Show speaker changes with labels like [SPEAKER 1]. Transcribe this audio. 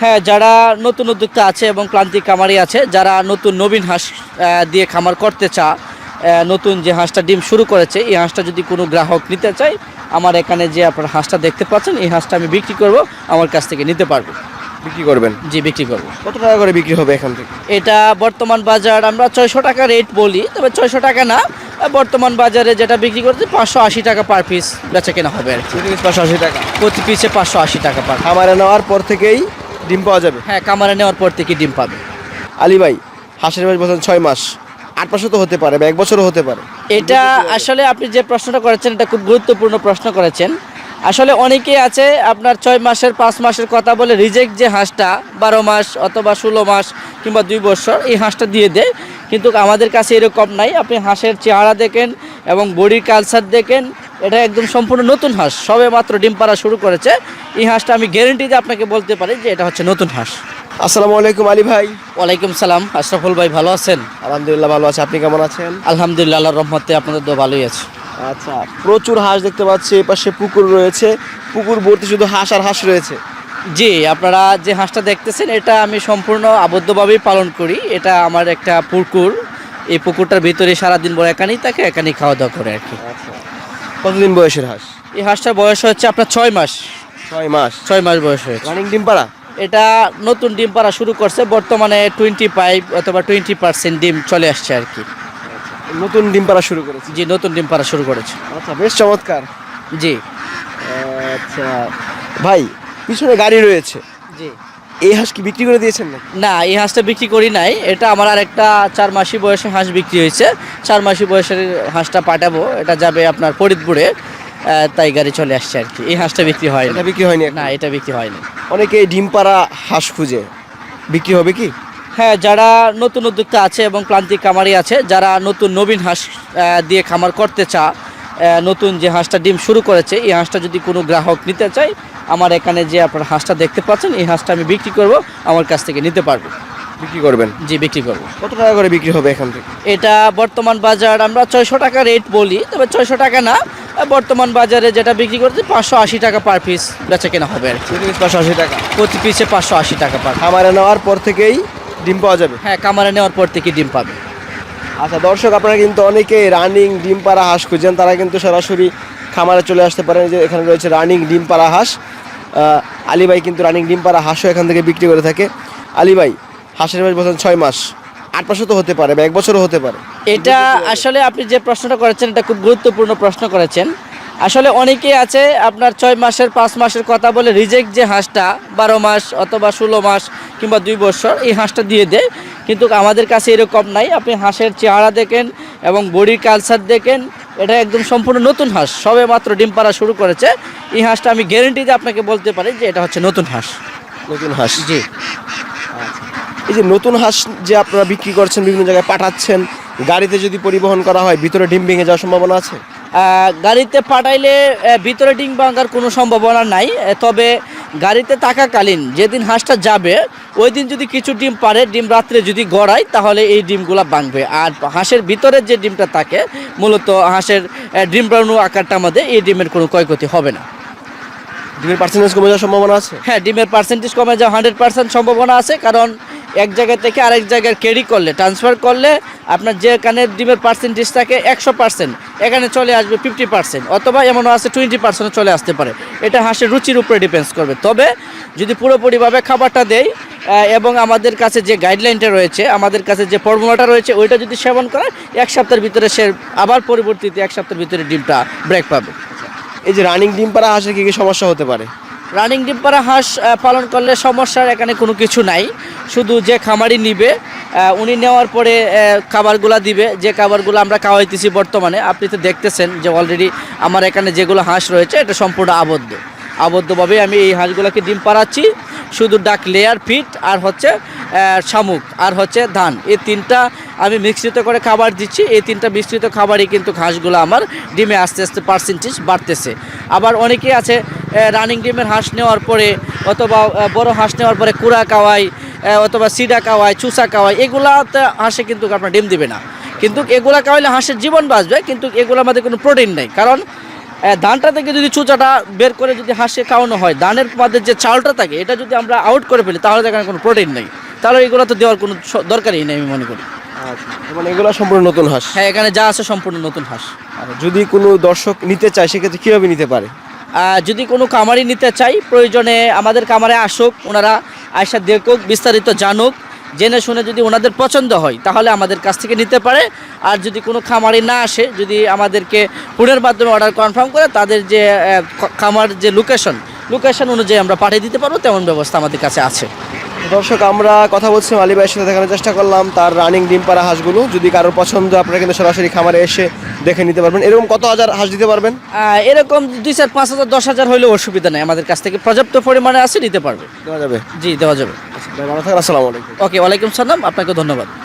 [SPEAKER 1] হ্যাঁ যারা নতুন উদ্যোক্তা আছে এবং প্লান্তিক খামারি আছে যারা নতুন নবীন হাঁস দিয়ে খামার করতে চা নতুন যে হাঁসটা ডিম শুরু করেছে এই হাঁসটা যদি কোনো গ্রাহক নিতে চায় আমার এখানে যে আপনার হাঁসটা দেখতে পাচ্ছেন এই হাঁসটা আমি বিক্রি করব আমার কাছ থেকে নিতে পারব।
[SPEAKER 2] বিক্রি করবেন?
[SPEAKER 1] জি বিক্রি করব।
[SPEAKER 2] কত টাকা করে বিক্রি হবে এখান থেকে?
[SPEAKER 1] এটা বর্তমান বাজার আমরা ছয়শো টাকা রেট বলি তবে ছয়শো টাকা না বর্তমান বাজারে যেটা বিক্রি করছে পাঁচশো আশি টাকা পার পিস বেচা কেনা হবে আর কি।
[SPEAKER 2] পাঁচশো আশি টাকা।
[SPEAKER 1] প্রতি পিসে পাঁচশো আশি টাকা পার
[SPEAKER 2] খামারে নেওয়ার পর থেকেই ডিম পাওয়া যাবে?
[SPEAKER 1] হ্যাঁ কামারে নেওয়ার পর থেকে ডিম পাবে।
[SPEAKER 2] আলী ভাই হাঁসের বয়স বলছেন ছয় মাস। আট মাসও তো হতে পারে বা এক বছরও হতে পারে।
[SPEAKER 1] এটা আসলে আপনি যে প্রশ্নটা করেছেন এটা খুব গুরুত্বপূর্ণ প্রশ্ন করেছেন। আসলে অনেকেই আছে আপনার ছয় মাসের পাঁচ মাসের কথা বলে রিজেক্ট যে হাঁসটা বারো মাস অথবা ষোলো মাস কিংবা দুই বছর এই হাঁসটা দিয়ে দেয়। কিন্তু আমাদের কাছে এরকম নাই। আপনি হাঁসের চেহারা দেখেন এবং বডির কালচার দেখেন। এটা একদম সম্পূর্ণ নতুন হাঁস। সবে মাত্র ডিম পাড়া শুরু করেছে। এই হাঁসটা আমি গ্যারেন্টি দিয়ে আপনাকে বলতে পারি যে এটা হচ্ছে নতুন হাঁস।
[SPEAKER 2] আসসালামু আলাইকুম আলী ভাই।
[SPEAKER 1] ওয়ালাইকুম সালাম আশরাফুল ভাই ভালো আছেন?
[SPEAKER 2] আলহামদুলিল্লাহ ভালো আছে আপনি কেমন আছেন?
[SPEAKER 1] আলহামদুলিল্লাহ আল্লাহর রহমতে আপনাদের তো ভালোই আছে।
[SPEAKER 2] আচ্ছা প্রচুর হাঁস দেখতে পাচ্ছি এপাশে পুকুর রয়েছে। পুকুর ভর্তি শুধু হাঁস আর হাঁস রয়েছে।
[SPEAKER 1] জি আপনারা যে হাঁসটা দেখতেছেন এটা আমি সম্পূর্ণ আবদ্ধভাবেই পালন করি। এটা আমার একটা পুকুর। এই পুকুরটার ভিতরে সারাদিন বড় একানেই থাকে একানেই খাওয়া দাওয়া করে আর কি।
[SPEAKER 2] আচ্ছা। কতদিন বয়সের হাঁস?
[SPEAKER 1] এই হাঁসটার বয়স হচ্ছে আপনার ছয় মাস।
[SPEAKER 2] ছয় মাস।
[SPEAKER 1] ছয় মাস বয়স হয়েছে।
[SPEAKER 2] রানিং ডিম পাড়া?
[SPEAKER 1] এটা নতুন ডিম পাড়া শুরু করছে বর্তমানে টোয়েন্টি ফাইভ অথবা টোয়েন্টি পার্সেন্ট ডিম চলে আসছে আর কি।
[SPEAKER 2] নতুন ডিম পাড়া শুরু করেছে?
[SPEAKER 1] জি নতুন ডিম পাড়া শুরু করেছে।
[SPEAKER 2] আচ্ছা বেশ চমৎকার।
[SPEAKER 1] জি।
[SPEAKER 2] আচ্ছা ভাই পিছনে গাড়ি রয়েছে।
[SPEAKER 1] জি।
[SPEAKER 2] এই হাঁস কি বিক্রি করে দিয়েছেন
[SPEAKER 1] না এই হাঁসটা বিক্রি করি নাই। এটা আমার আর একটা চার মাসি বয়সে হাঁস বিক্রি হয়েছে। চার মাসি বয়সের হাঁসটা পাঠাবো। এটা যাবে আপনার ফরিদপুরে। তাই গাড়ি চলে আসছে আর কি। এই হাঁসটা বিক্রি হয়
[SPEAKER 2] এটা
[SPEAKER 1] না
[SPEAKER 2] বিক্রি হয়নি
[SPEAKER 1] না এটা বিক্রি হয়নি।
[SPEAKER 2] অনেকে ডিম পাড়া হাঁস খুঁজে। বিক্রি হবে কি?
[SPEAKER 1] হ্যাঁ যারা নতুন উদ্যোক্তা আছে এবং প্লান্তিক খামারি আছে যারা নতুন নবীন হাঁস দিয়ে খামার করতে চা নতুন যে হাঁসটা ডিম শুরু করেছে এই হাঁসটা যদি কোনো গ্রাহক নিতে চায় আমার এখানে যে আপনার হাঁসটা দেখতে পাচ্ছেন এই হাঁসটা আমি বিক্রি করব আমার কাছ থেকে নিতে পারব।
[SPEAKER 2] বিক্রি করবেন?
[SPEAKER 1] জি বিক্রি করব।
[SPEAKER 2] কত টাকা করে বিক্রি হবে এখান থেকে?
[SPEAKER 1] এটা বর্তমান বাজার আমরা ছয়শো টাকা রেট বলি তবে ছয়শো টাকা না বর্তমান বাজারে যেটা বিক্রি করতে পাঁচশো আশি টাকা পার পিস বেচা কেনা হবে আর কি।
[SPEAKER 2] তিরিশ পাঁচশো আশি টাকা?
[SPEAKER 1] প্রতি পিসে পাঁচশো আশি টাকা পার
[SPEAKER 2] খামারে নেওয়ার পর থেকেই ডিম পাওয়া যাবে?
[SPEAKER 1] হ্যাঁ কামারে নেওয়ার পর থেকে ডিম পাবে।
[SPEAKER 2] আচ্ছা দর্শক, আপনারা কিন্তু অনেকে রানিং ডিম পাড়া হাঁস খুঁজেন তারা কিন্তু সরাসরি খামারে চলে আসতে পারেন। যে এখানে রয়েছে রানিং ডিম পাড়া হাঁস আলী ভাই কিন্তু রানিং ডিম পাড়া হাঁসও এখান থেকে বিক্রি করে থাকে। আলী ভাই, হাঁসের বয়স বলছেন ছয় মাস। আট মাসও তো হতে পারে বা এক বছরও হতে পারে।
[SPEAKER 1] এটা আসলে আপনি যে প্রশ্নটা করেছেন, এটা খুব গুরুত্বপূর্ণ প্রশ্ন করেছেন। আসলে অনেকেই আছে আপনার ছয় মাসের, পাঁচ মাসের কথা বলে রিজেক্ট যে হাঁসটা, বারো মাস অথবা ষোলো মাস কিংবা দুই বছর, এই হাঁসটা দিয়ে দেয়। কিন্তু আমাদের কাছে এরকম নাই। আপনি হাঁসের চেহারা দেখেন এবং বডির কালচার দেখেন এটা একদম সম্পূর্ণ নতুন হাঁস। সবে মাত্র ডিম পাড়া শুরু করেছে। এই হাঁসটা আমি গ্যারেন্টি দিয়ে আপনাকে বলতে পারি যে এটা হচ্ছে নতুন হাঁস।
[SPEAKER 2] নতুন হাঁস?
[SPEAKER 1] জি।
[SPEAKER 2] এই যে নতুন হাঁস যে আপনারা বিক্রি করছেন বিভিন্ন জায়গায় পাঠাচ্ছেন গাড়িতে যদি পরিবহন করা হয় ভিতরে ডিম ভেঙে যাওয়ার সম্ভাবনা আছে?
[SPEAKER 1] গাড়িতে পাঠাইলে ভিতরে ডিম ভাঙার কোনো সম্ভাবনা নাই। তবে গাড়িতে থাকাকালীন যেদিন হাঁসটা যাবে ওই দিন যদি কিছু ডিম পারে ডিম রাত্রে যদি গড়ায় তাহলে এই ডিমগুলো ভাঙবে। আর হাঁসের ভিতরের যে ডিমটা থাকে মূলত হাঁসের ডিম ব্রাউনু আকারটা আমাদের এই ডিমের কোনো ক্ষয়ক্ষতি হবে না।
[SPEAKER 2] ডিমের পার্সেন্টেজ কমে যাওয়ার সম্ভাবনা আছে?
[SPEAKER 1] হ্যাঁ ডিমের পার্সেন্টেজ কমে যাওয়া হান্ড্রেড পার্সেন্ট সম্ভাবনা আছে কারণ এক জায়গা থেকে আরেক জায়গায় ক্যারি করলে ট্রান্সফার করলে আপনার যে যেখানে ডিমের পার্সেন্টেজ থাকে একশো পার্সেন্ট এখানে চলে আসবে ফিফটি পার্সেন্ট অথবা এমনও আছে টোয়েন্টি পার্সেন্ট চলে আসতে পারে। এটা হাঁসের রুচির উপরে ডিপেন্ডস করবে। তবে যদি পুরোপুরিভাবে খাবারটা দেয় এবং আমাদের কাছে যে গাইডলাইনটা রয়েছে, আমাদের কাছে যে ফর্মুলাটা রয়েছে, ওইটা যদি সেবন করে এক সপ্তাহের ভিতরে সে আবার পরবর্তীতে এক সপ্তাহের ভিতরে ডিমটা ব্রেক পাবে।
[SPEAKER 2] এই যে রানিং ডিম পাড়া হাঁসের কী কী সমস্যা হতে পারে?
[SPEAKER 1] রানিং ডিম পাড়া হাঁস পালন করলে সমস্যার এখানে কোনো কিছু নাই। শুধু যে খামারি নিবে উনি নেওয়ার পরে খাবারগুলো দিবে। যে খাবারগুলো আমরা খাওয়াইতেছি বর্তমানে, আপনি তো দেখতেছেন যে অলরেডি আমার এখানে যেগুলো হাঁস রয়েছে, এটা সম্পূর্ণ আবদ্ধ। আবদ্ধভাবে আমি এই হাঁসগুলোকে ডিম পাড়াচ্ছি। শুধু ডাক লেয়ার ফিট আর হচ্ছে শামুক আর হচ্ছে ধান। এই তিনটা আমি মিশ্রিত করে খাবার দিচ্ছি। এই তিনটা মিশ্রিত খাবারই কিন্তু হাঁসগুলো আমার ডিমে আস্তে আস্তে পার্সেন্টেজ বাড়তেছে। আবার অনেকেই আছে রানিং ডিমের হাঁস নেওয়ার পরে অথবা বড় হাঁস নেওয়ার পরে কুড়া কাওয়াই অথবা সিডা কাওয়াই চুষা কাওয়াই এগুলাতে হাঁসে কিন্তু আপনার ডিম দিবে না। কিন্তু এগুলা খাওয়াইলে হাঁসের জীবন বাঁচবে, কিন্তু এগুলোর মধ্যে কোনো প্রোটিন নেই। কারণ ধানটা থেকে যদি চুচাটা বের করে যদি হাঁসে খাওয়ানো হয় ধানের মধ্যে যে চালটা থাকে এটা যদি আমরা আউট করে ফেলি তাহলে তো এখানে কোনো প্রোটিন নেই। তাহলে এগুলো তো দেওয়ার কোনো দরকারই নেই আমি মনে করি।
[SPEAKER 2] আচ্ছা মানে এগুলো সম্পূর্ণ নতুন হাঁস?
[SPEAKER 1] হ্যাঁ এখানে যা আছে সম্পূর্ণ নতুন হাঁস।
[SPEAKER 2] আর যদি কোনো দর্শক নিতে চায় সেক্ষেত্রে কীভাবে নিতে পারে?
[SPEAKER 1] যদি কোনো কামারি নিতে চাই প্রয়োজনে আমাদের কামারে আসুক ওনারা আয়সা দেখুক বিস্তারিত জানুক। জেনে শুনে যদি ওনাদের পছন্দ হয় তাহলে আমাদের কাছ থেকে নিতে পারে। আর যদি কোনো খামারি না আসে যদি আমাদেরকে ফোনের মাধ্যমে অর্ডার কনফার্ম করে তাদের যে খামার যে লোকেশন লোকেশন অনুযায়ী আমরা পাঠিয়ে দিতে পারব তেমন ব্যবস্থা আমাদের কাছে আছে।
[SPEAKER 2] দর্শক আমরা কথা বলছি আলী ভাইয়ের সাথে দেখানোর চেষ্টা করলাম তার রানিং ডিম পাড়া হাঁসগুলো। যদি কারোর পছন্দ আপনারা কিন্তু সরাসরি খামারে এসে দেখে নিতে পারবেন। এরকম কত হাজার হাঁস দিতে পারবেন?
[SPEAKER 1] এরকম দুই চার পাঁচ হাজার দশ হাজার হলেও অসুবিধা নেই। আমাদের কাছ থেকে পর্যাপ্ত পরিমাণে আছে নিতে পারবে।
[SPEAKER 2] দেওয়া যাবে।
[SPEAKER 1] জি দেওয়া যাবে।
[SPEAKER 2] ভালো থাকেন আসসালামু আলাইকুম।
[SPEAKER 1] ওকে ওয়ালাইকুম সালাম আপনাকে ধন্যবাদ।